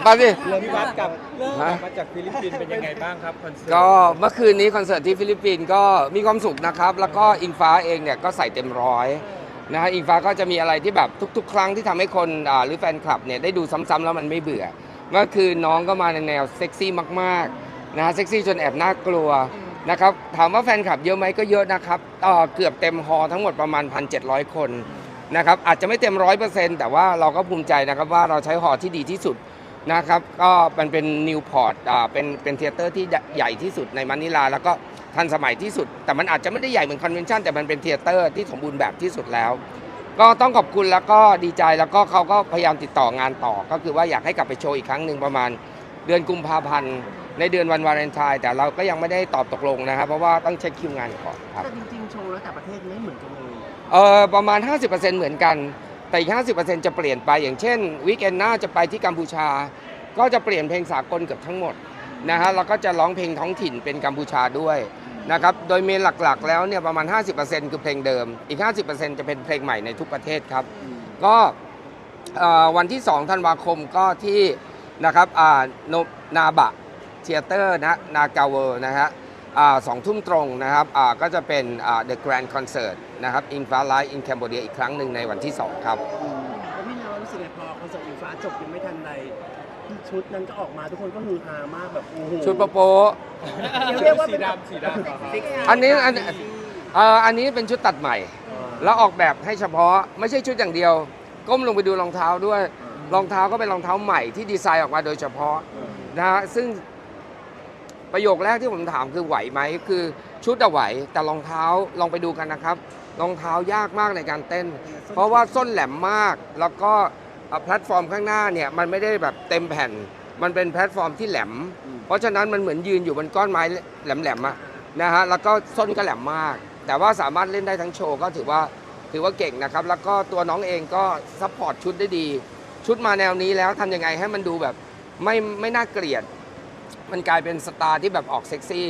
บมาสิ เริ่มพี่วัดกลับเริ่มฮะกลับมาจากฟิลิปปินส์เป็นยังไงบ้างครับคอนเสิร์ตก็เมื่อคืนนี้คอนเสิร์ตที่ฟิลิปปินส์ก็มีความสุขนะครับ แล้วก็อิงฟ้าเองเนี่ยก็ใส่เต็มร้อยนะฮะอิงฟ้าก็จะมีอะไรที่แบบทุก ๆ ครั้งที่ทำให้คนอ่าหรือแฟนคลับเนี่ยได้ดูซ้ำๆแล้วมันไม่เบื่อ เมื่อคืนน้องก็มาในแนวเซ็กซี่มากๆนะฮะเซ็กซี่จนแอบน่ากลัวนะครับถามว่าแฟนคลับเยอะไหมก็เยอะนะครับเอ่อเกือบเต็มฮอลล์ทั้งหมดประมาณ 1,700 คนนะครับอาจจะไม่เต็มร้อยเปอร์เซ็นต์แต่ว่าเราก็ภูมิใจนะครับว่าเราใช้ฮอลล์ที่ดีที่สุด นะครับก็มันเป็นนิวพอร์ตอ่าเป็นเป็นเทเตอร์ที่ใหญ่ที่สุดในมะนิลา แล้วก็ทันสมัยที่สุด แต่มันอาจจะไม่ได้ใหญ่เหมือนคอนเวนชั่นแต่มันเป็นเทเตอร์ที่สมบูรณ์แบบที่สุดแล้ว ก็ต้องขอบคุณแล้วก็ดีใจแล้วก็เขาก็พยายามติดต่องานต่อ ก็คือว่าอยากให้กลับไปโชว์อีกครั้งหนึ่งประมาณเดือนกุมภาพันธ์ในเดือนวันวาเลนไทน์แต่เราก็ยังไม่ได้ตอบตกลงนะครับ เพราะว่าต้องเช็คคิวงานก่อนครับแต่จริงๆโชว์แล้วแต่ประเทศไม่เหมือนกันเลย เออประมาณ 50%เหมือนกัน แต่อีก 50%จะเปลี่ยนไปอย่างเช่นวีคเอนหน้าจะไปที่กัมพูชา ก็จะเปลี่ยนเพลงสากลเกือบทั้งหมดนะฮะแล้วก็จะร้องเพลงท้องถิ่นเป็นกัมพูชาด้วยนะครับโดยเมนหลักๆ แล้วเนี่ยประมาณ 50%คือเพลงเดิมอีก 50%จะเป็นเพลงใหม่ในทุกประเทศครับ ก็วันที่2ธันวาคมก็ที่นะครับนาบะเทเตอร์นะนากาเวอร์นะฮะ สองทุ่มตรงนะครับอ่าก็จะเป็นอ่า The Grand Concert นะครับ In Far Light in Cambodia อีกครั้งหนึ่งในวันที่ 2 ครับแล้วพี่นาวรู้สึกไงพอคอนเสิร์ตอิงฟ้าจบยังไม่ทันใดชุดนั้นก็ออกมาทุกคนก็ฮือฮามากแบบโอ้โหชุดโปโป๊ะเรียกว่าสีเป็นแบบดำสีดำเหรอครับอันนี้อันเอ่ออันนี้เป็นชุดตัดใหม่ แล้วออกแบบให้เฉพาะไม่ใช่ชุดอย่างเดียว ก้มลงไปดูรองเท้าด้วยรองเท้าก็เป็นรองเท้าใหม่ที่ดีไซน์ออกมาโดยเฉพาะนะฮะซึ่ง ประโยคแรกที่ผมถามคือไหวไหมคือชุดอะไหว แต่รองเท้าลองไปดูกันนะครับรองเท้ายากมากในการเต้น เพราะว่าส้นแหลมมาก แล้วก็เอ่อแพลตฟอร์มข้างหน้าเนี่ยมันไม่ได้แบบเต็มแผ่น มันเป็นแพลตฟอร์มที่แหลม เพราะฉะนั้นมันเหมือนยืนอยู่บนก้อนไม้แหลมๆอะนะฮะแล้วก็ส้นก็แหลมมาก แต่ว่าสามารถเล่นได้ทั้งโชว์ก็ถือว่าถือว่าเก่งนะครับ แล้วก็ตัวน้องเองก็ซัพพอร์ตชุดได้ดี ชุดมาแนวนี้แล้วทำยังไงให้มันดูแบบไม่ไม่น่าเกลียด มันกลายเป็นสไตาร์ที่แบบออกเซ็กซี่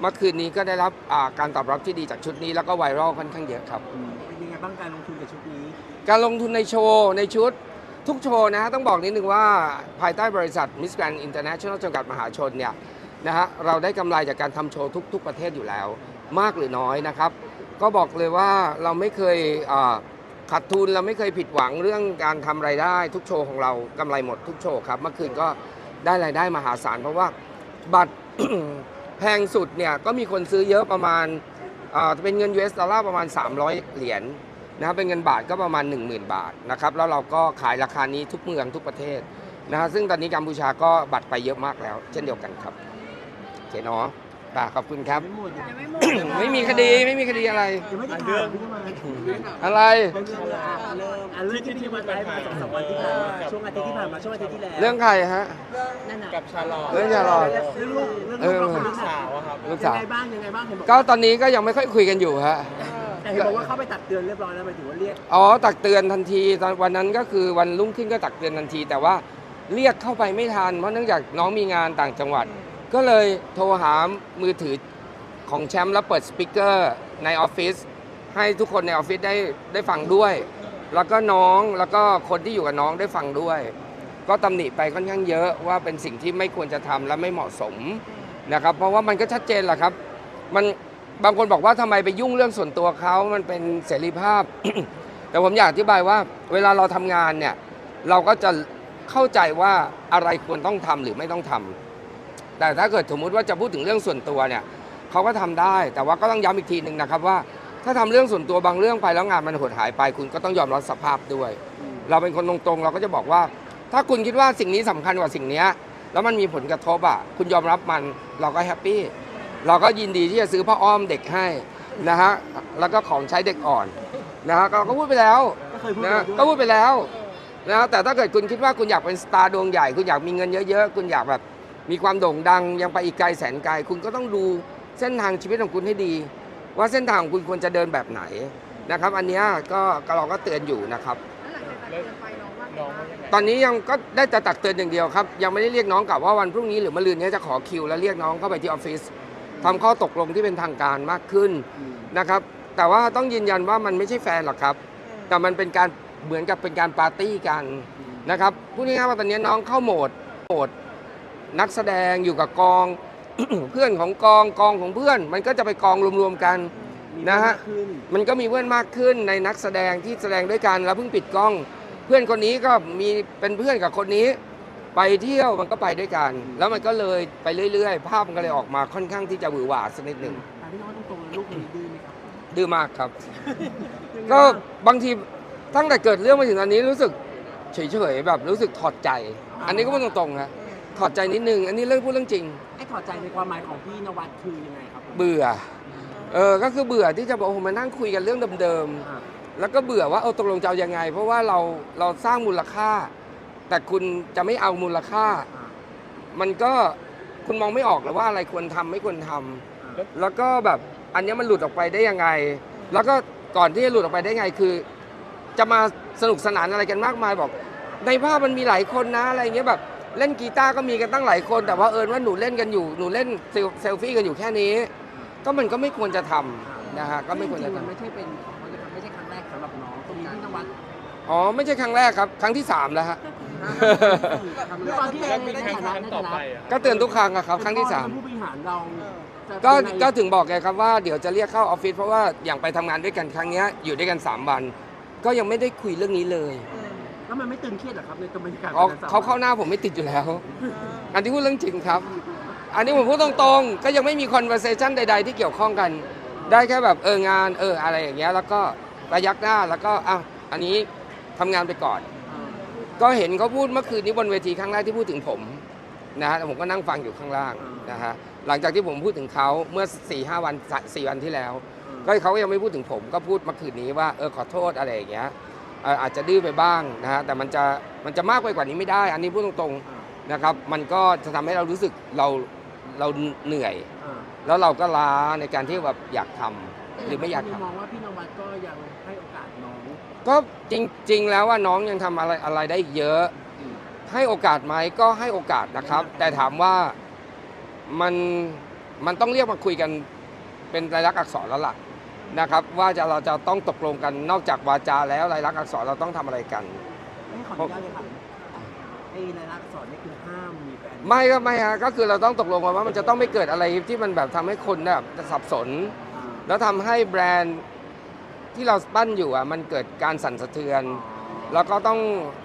เมื่อคืนนี้ก็ได้รับอ่าการตอบรับที่ดีจากชุดนี้แล้วก็ไวรัลค่อนข้างเยอะครับ เป็นยังไงบ้างการลงทุนกับชุดนี้ การลงทุนในโชว์ในชุดทุกโชว์นะฮะต้องบอกนิดนึงว่าภายใต้บริษัท Miss Grand International จำกัดมหาชนเนี่ยนะฮะเราได้กำไรจากการทำโชว์ทุก ๆ ประเทศอยู่แล้ว มากหรือน้อยนะครับ ก็บอกเลยว่าเราไม่เคยอ่าขาดทุนเราไม่เคยผิดหวังเรื่องการทำรายได้ ทุกโชว์ของเรากำไรหมดทุกโชว์ครับเมื่อคืนก็ ได้รายได้มหาศาล เพราะว่าบัตร แพงสุดเนี่ยก็มีคนซื้อเยอะประมาณอ่าเป็นเงิน US ดอลลาร์ประมาณ 300 เหรียญนะครับเป็นเงินบาทก็ประมาณ 10,000 บาทนะครับแล้วเราก็ขายราคานี้ทุกเมืองทุกประเทศนะฮะซึ่งตอนนี้กัมพูชาก็บัตรไปเยอะมากแล้ว เช่นเดียวกันครับโอเคเนาะ ป่ะขอบคุณครับไม่หมดยังไม่หมดไม่มีคดีไม่มีคดีอะไร ยังไม่ได้ถามพี่ทำไมอะไรเรื่องเริ่มอะเรื่องที่พี่วันไลฟ์มาสองสามวันที่ผ่านมาช่วงอาทิตย์ที่ผ่านมาช่วงอาทิตย์ที่แล้วเรื่องใครฮะ นั่นน่ะกับชาลอตเรื่องชาลอตเรื่องลูกเรื่องลูกเราคนลูลูกกสาสาววอะครับ ลูกยัสางว ไงบ้างยังไงบ้างเห็นบอกก็ตอนนี้ก็ยังไม่ค่อยคุยกันอยู่ฮะ แต่เห็นบอกว่าเข้าไปตักเตือนเรียบร้อยแล้วหมายถึงว่าเรียกอ๋อตักเตือนทันทีตอนวันนั้นก็คือวันรุ่งขึ้นก็ตักเตือนทันที แต่ว่าเรียกเข้าไปไม่ทันเพราะเนื่องจากน้องมีงานต่างจังหวัด ก็เลยโทรหามือถือของแชมป์แล้วเปิดสปีกเกอร์ในออฟฟิศให้ทุกคนในออฟฟิศได้ได้ฟังด้วย แล้วก็น้องแล้วก็คนที่อยู่กับน้องได้ฟังด้วย ก็ตำหนิไปค่อนข้างเยอะว่าเป็นสิ่งที่ไม่ควรจะทำและไม่เหมาะสมนะครับเพราะว่ามันก็ชัดเจนแหละครับ มันบางคนบอกว่าทำไมไปยุ่งเรื่องส่วนตัวเขามันเป็นเสรีภาพ แต่ผมอยากอธิบายว่า เวลาเราทำงานเนี่ยเราก็จะเข้าใจว่าอะไรควรต้องทำหรือไม่ต้องทำ แต่ถ้าเกิดสมมุติว่าจะพูดถึงเรื่องส่วนตัวเนี่ยเขาก็ทำได้ แต่ว่าก็ต้องย้ำอีกทีหนึ่งนะครับว่า ถ้าทำเรื่องส่วนตัวบางเรื่องไปแล้วงานมันหดหายไป คุณก็ต้องยอมรับสภาพด้วย เราเป็นคนตรงๆ เราก็จะบอกว่า ถ้าคุณคิดว่าสิ่งนี้สำคัญกว่าสิ่งเนี้ยแล้วมันมีผลกระทบอะคุณยอมรับมันเราก็แฮปปี้เราก็ยินดีที่จะซื้อผ้าอ้อมเด็กให้นะฮะแล้วก็ของใช้เด็กอ่อนนะฮะเราก็พูดไปแล้วก็เคยพูดนะไปฮะด้วยก็พูดไปแล้วนะแต่ถ้าเกิดคุณคิดว่าคุณอยากเป็นสตาร์ดวงใหญ่ คุณอยากมีเงินเยอะๆ คุณอยากแบบ มีความโด่งดังยังไปอีกไกลแสนไกล คุณก็ต้องดูเส้นทางชีวิตของคุณให้ดี ว่าเส้นทางของคุณควรจะเดินแบบไหนนะครับ อันเนี้ยก็ก็เราก็เตือนอยู่นะครับแล้วหลังจากตักเตือนไปน้องว่าไงน้องบ้างว่ายังไงตอนนี้ยังก็ได้แต่ตักเตือนอย่างเดียวครับ ยังไม่ได้เรียกน้องกลับว่าวันพรุ่งนี้หรือมะรืนนี้จะขอคิว แล้วเรียกน้องเข้าไปที่ออฟฟิศทำข้อตกลงที่เป็นทางการมากขึ้นอืมนะครับ แต่ว่าต้องยืนยันว่ามันไม่ใช่แฟนหรอกครับ แต่มันเป็นการเหมือนกับเป็นการปาร์ตี้กันนะครับพูดง่ายๆว่าตอนนี้น้องเข้าโหมดโหหมด นักแสดงอยู่กับกอง เพื่อนของกองกองของเพื่อน มันก็จะไปกองรวมๆกันมีนะฮะมากขึ้นมันก็มีเพื่อนมากขึ้นในนักแสดงที่แสดงด้วยกันแล้วเพิ่งปิดกล้อง เพื่อนคนนี้ก็มีเป็นเพื่อนกับคนนี้ ไปเที่ยวมันก็ไปด้วยกัน แล้วมันก็เลยไปเรื่อยๆ ภาพมันก็เลยออกมาค่อนข้างที่จะหวือหวาสักนิดหนึ่งถามพี่น้องตรงๆเลยลูกมีดื้อไหมครับดื้อมากครับ ก็บางทีตั้งแต่เกิดเรื่องมาถึงตอนนี้รู้สึกเฉยๆแบบรู้สึกถอดใจ อันนี้ก็ไม่ตรงๆครับ ถอดใจนิดนึง อันนี้เรื่องพูดเรื่องจริง ไอ้ถอดใจในความหมายของพี่นวัดคือยังไงครับเบื่อ เออ ก็คือเบื่อที่จะบอกโอ้โหมานั่งคุยกันเรื่องเดิมอ่าๆ แล้วก็เบื่อว่าเออตกลงจะเอายังไง เพราะว่าเราเราสร้างมูลค่า แต่คุณจะไม่เอามูลค่า อ่ามันก็คุณมองไม่ออกหรือว่าอะไรควรทำไม่ควรทำอ่าแล้วก็แบบอันเนี้ยมันหลุดออกไปได้ยังไง แล้วก็ก่อนที่จะหลุดออกไปได้ไงคือ จะมาสนุกสนานอะไรกันมากมายบอก ในภาพมันมีหลายคนนะอะไรเงี้ยแบบ เล่นกีตาร์ก็มีกันตั้งหลายคน แต่ว่าเอิญว่าหนูเล่นกันอยู่หนูเล่นเซลเซลฟี่กันอยู่แค่นี้ ก็มันก็ไม่ควรจะทำนะฮะก็ไม่ควรจะจงๆมันทำไม่ใช่เป็นไม่ใช่ครั้งแรกสำหรับน้องตรงนี้พี่นวัดอ๋อไม่ใช่ครั้งแรกครับ ครั้งที่สามแล้วฮะ ด้วยความที่แล้วในมีในครั้งฐานะในต่อฐาไปนะอะก็เตือนทุกครั้งอะครับ ครั้งที่สาม เป็นผู้บริหารเราจะก็ยังไงก็ถึงบอกไงครับว่าเดี๋ยวจะเรียกเข้าออฟฟิศเพราะว่าอย่างไปทำงานด้วยกันครั้งเนี้ยอยู่ด้วยกัน 3 วัน ก็ยังไม่ได้คุยเรื่องนี้เลย แล้วมันไม่ตึงเครียดเหรอครับในตัวบรรยากาศเขาวันนั้นเขาเข้าหน้าผมไม่ติดอยู่แล้ว อันที่พูดเรื่องจริงครับ อันนี้ผมพูดตรงๆ ก็ยังไม่มี conversation ใด ๆ ที่เกี่ยวข้องกัน ได้แค่แบบเอองานเอออะไรอย่างเงี้ย แล้วก็ระยักหน้าแล้วก็อะอันนี้ทำงานไปก่อนอ่าก็เห็นเขาพูดเมื่อคืนนี้บนเวทีครั้งแรกที่พูดถึงผมนะฮะแต่ผมก็นั่งฟังอยู่ข้างล่างนะฮะหลังจากที่ผมพูดถึงเขาเมื่อ4ี่ห้าวันสี่วันที่แล้ว ก็เขาก็ยังไม่พูดถึงผมก็พูดเมื่อคืนนี้ว่าเออขอโทษอะไรอย่างเงี้ยเอ่ออาจจะดื้อไปบ้างนะฮะแต่มันจะมันจะมากไปกว่านี้ไม่ได้ อันนี้พูดตรงๆนะครับมันก็จะทำให้เรารู้สึกเราเราเหนื่อยอ่าแล้วเราก็ล้าในการที่แบบอยากทำหรือไม่อยากทำมองว่าพี่นวัดก็ยังให้โอกาสน้องก็จริง ๆ แล้วว่าน้องยังทำอะไรอะไรได้อีกเยอะอืมให้โอกาสไหมก็ให้โอกาสนะครับ แต่ถามว่ามันมันต้องเรียกมาคุยกันเป็นลายลักษณ์อักษรแล้วล่ะ นะครับว่าจะเราจะต้องตกลงกันนอกจากวาจาแล้วลายลักษณ์อักษรเราต้องทำอะไรกันให้ขออนุญาตเลยค่ะไอ้รายลักษณ์อักษรนี่คือห้ามมีแฟนไม่ก็ไม่ฮะก็คือเราต้องตกลงกันว่ามันจะต้องไม่เกิดอะไรที่มันแบบทำให้คนแบบสับสน อ่าแล้วทำให้แบรนด์ที่เราปั้นอยู่อะมันเกิดการสั่นสะเทือน แล้วก็ต้อง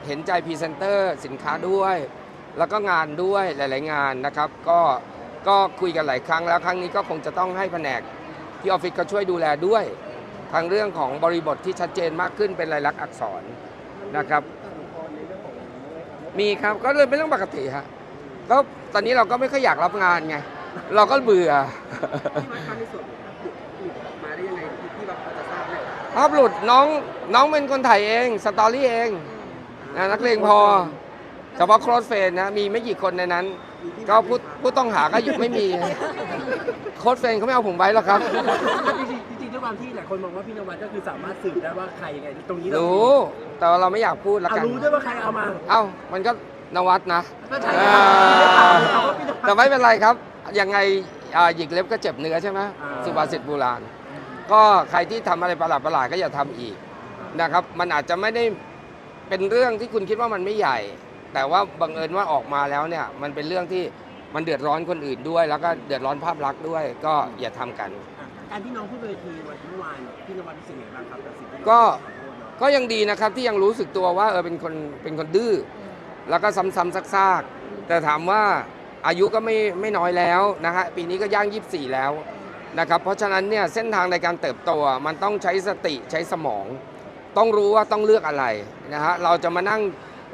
เห็นใจพรีเซนเตอร์สินค้าด้วย แล้วก็งานด้วยหลาย ๆ งานนะครับ ก็ก็คุยกันหลายครั้งแล้วครั้งนี้ก็คงจะต้องให้แผนก ที่ออฟฟิศก็ช่วยดูแลด้วยทางเรื่องของบริบทที่ชัดเจนมากขึ้นเป็นลายลักษณ์อักษรนะครับ มีครับก็เลยเป็นเรื่องปกติฮะก็ตอนนี้เราก็ไม่ค่อยอยากรับงานไงเราก็เบื่อที่วัดการในส่วนหลุดออกมาได้ยังไงที่วัดพอจะทราบไหมภาพหลุดน้องน้องเป็นคนถ่ายเองสตอรี่เองนะนักเลงพอเฉพาะโคลสเฟนนะมีไม่กี่คนในนั้น ก็ผู้ผู้ต้องหาก็อยู่ไม่มี โค้ดเฟนเขาไม่เอาผมไว้หรอกครับ จริงๆจริงๆด้วยความที่หลายคนมองว่าพี่นวัดก็คือสามารถสืบได้ว่าใครยังไงตรงนี้เารู้ แต่ว่าเราไม่อยากพูดละอะกัน รู้ด้วยว่าใครเอามา เอ้า มันก็นวัดนะก็ใช่อ่าว่าพี่นวัดแต่ไม่เป็นไรครับ ยังไงอ่าหยิกเล็บก็เจ็บเนื้อใช่ไหมอ่า สุภาษิตโบราณ ก็ใครที่ทำอะไรประหลาดประหลาดๆก็อย่าทำอีกนะครับ มันอาจจะไม่ได้เป็นเรื่องที่คุณคิดว่ามันไม่ใหญ่ แต่ว่าบังเอิญว่าออกมาแล้วเนี่ย มันเป็นเรื่องที่ มันเดือดร้อนคนอื่นด้วย แล้วก็เดือดร้อนภาพลักษณ์ด้วย ก็อย่าทำกัน การที่น้องพูดเวทีวันเมื่อวานพี่นวัดรู้สึกยังไงบ้างครับกับสิ่งที่น้องก็ขอโทษเนาะก็ยังดีนะครับที่ยังรู้สึกตัวว่าเออเป็นคนเป็นคนดื้อแล้วก็ซ้ำๆซากๆ แต่ถามว่าอายุก็ไม่ไม่น้อยแล้วนะฮะปีนี้ก็ย่าง 24 แล้วนะครับเพราะฉะนั้นเนี่ยเส้นทางในการเติบโตอะมันต้องใช้สติใช้สมอง ต้องรู้ว่าต้องเลือกอะไรนะฮะเราจะมานั่ง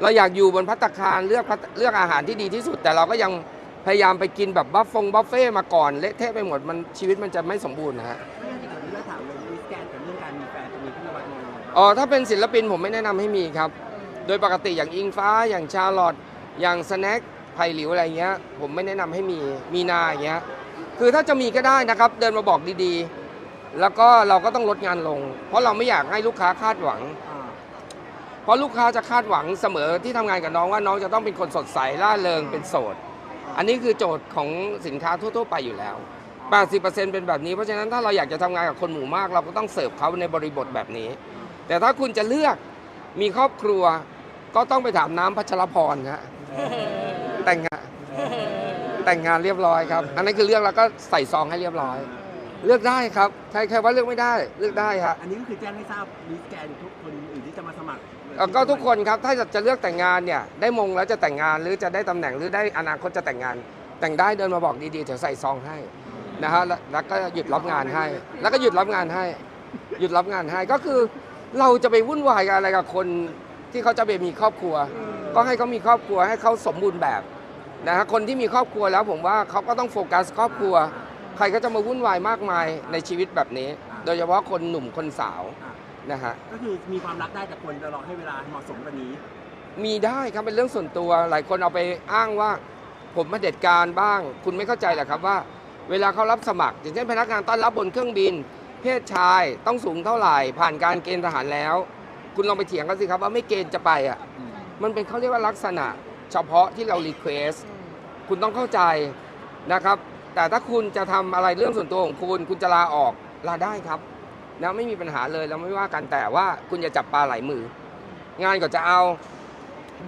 เราอยากอยู่บนพัตตาคารเลือกพัตเลือกอาหารที่ดีที่สุด แต่เราก็ยัง พยายามไปกินแบบบัฟฟงบัฟเฟ่มาก่อนเละเทะไปหมดมันชีวิตมันจะไม่สมบูรณ์นะฮะไม่งั้นที่ผมจะถามเลยมิสแกนกับเรื่องการมีแฟนจะมีพี่นวัดมองยังไงบ้างอ๋อถ้าเป็นศิลปินผมไม่แนะนำให้มีครับ โดยปกติอย่างอิงฟ้าอย่างชาลอตอย่างสแน็คไผ่หลิวอะไรเงี้ย ผมไม่แนะนำให้มีมีนาอย่างเงี้ยคือถ้าจะมีก็ได้นะครับ เดินมาบอกดีๆ แล้วก็เราก็ต้องลดงานลง เพราะเราไม่อยากให้ลูกค้าคาดหวังอ่าเพราะลูกค้าจะคาดหวังเสมอที่ทำงานกับน้องว่าน้องจะต้องเป็นคนสดใสร่าเริงเป็นโสด อันนี้คือโจทย์ของสินค้าทั่ว ๆ ไปอยู่แล้ว 80%เป็นแบบนี้ เพราะฉะนั้นถ้าเราอยากจะทำงานกับคนหมู่มาก เราก็ต้องเสิร์ฟเขาในบริบทแบบนี้ แต่ถ้าคุณจะเลือกมีครอบครัว ก็ต้องไปถามน้ำพัชรพรฮะแต่งงานแต่งงานเรียบร้อยครับ อันนั้นคือเรื่องแล้วก็ใส่ซองให้เรียบร้อย เลือกได้ครับใครใครว่าเลือกไม่ได้เลือกได้ครับอันนี้ก็คือแจ้งให้ทราบมิสแกนทุกคนอื่นที่จะมาสมัครเอ่อก็ทุกคนครับถ้าจะเลือกแต่งงานเนี่ยได้มงแล้วจะแต่งงานหรือจะได้ตำแหน่งหรือได้อนาคตจะแต่งงาน แต่งได้เดินมาบอกดีๆเดี๋ยวใส่ซองให้นะฮะแล้วแล้วก็หยุดรับงานให้ แล้วก็หยุดรับงานให้ หยุดรับงานให้ก็คือเราจะไปวุ่นวายกับอะไรกับคนที่เขาจะไปมีครอบครัว ก็ให้เขามีครอบครัวให้เขาสมบูรณ์แบบนะฮะคนที่มีครอบครัวแล้วผมว่าเขาก็ต้องโฟกัสครอบครัว ใครก็จะมาวุ่นวายมากมายในชีวิตแบบนี้ โดยเฉพาะคนหนุ่มคนสาวนะฮะก็คือมีความรักได้แต่ควรจะรอให้เวลาเหมาะสมกว่านี้ มีได้ครับเป็นเรื่องส่วนตัวหลายคนเอาไปอ้างว่า ผมมาเด็ดการบ้าง คุณไม่เข้าใจเหรอครับว่า เวลาเขารับสมัคร อย่างเช่นพนักงานต้อนรับบนเครื่องบิน เพศชายต้องสูงเท่าไหร่ ผ่านการเกณฑ์ทหารแล้ว คุณลองไปเถียงกันสิครับว่าไม่เกณฑ์จะไปอะมันเป็นเขาเรียกว่าลักษณะ เฉพาะที่เรารีเควสคุณต้องเข้าใจนะครับ แต่ถ้าคุณจะทำอะไรเรื่องส่วนตัวของคุณคุณจะลาออกลาได้ครับนะไม่มีปัญหาเลยเราไม่ว่ากันแต่ว่าคุณอย่าจับปลาไหลมือ งานก็จะเอา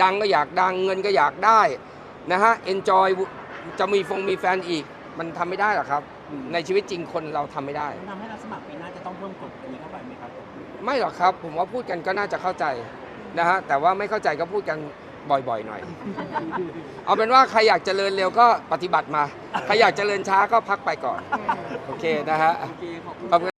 ดังก็อยากดังเงินก็อยากได้นะฮะ enjoy จะมีฟงมีแฟนอีก มันทำไม่ได้หรอกครับ ในชีวิตจริงคนเราทำไม่ได้ทำให้เราสมัครปีหน้าจะต้องเพิ่มกฎอันนี้เข้าไปไหมครับ ไม่หรอกครับ ผมว่าพูดกันก็น่าจะเข้าใจนะฮะแต่ว่าไม่เข้าใจก็พูดกัน บ่อยๆหน่อย เอาเป็นว่าใครอยากเจริญเร็วก็ปฏิบัติมา ใครอยากเจริญช้าก็พักไปก่อน โอเคนะฮะโอเคขอบคุณขอบคุณ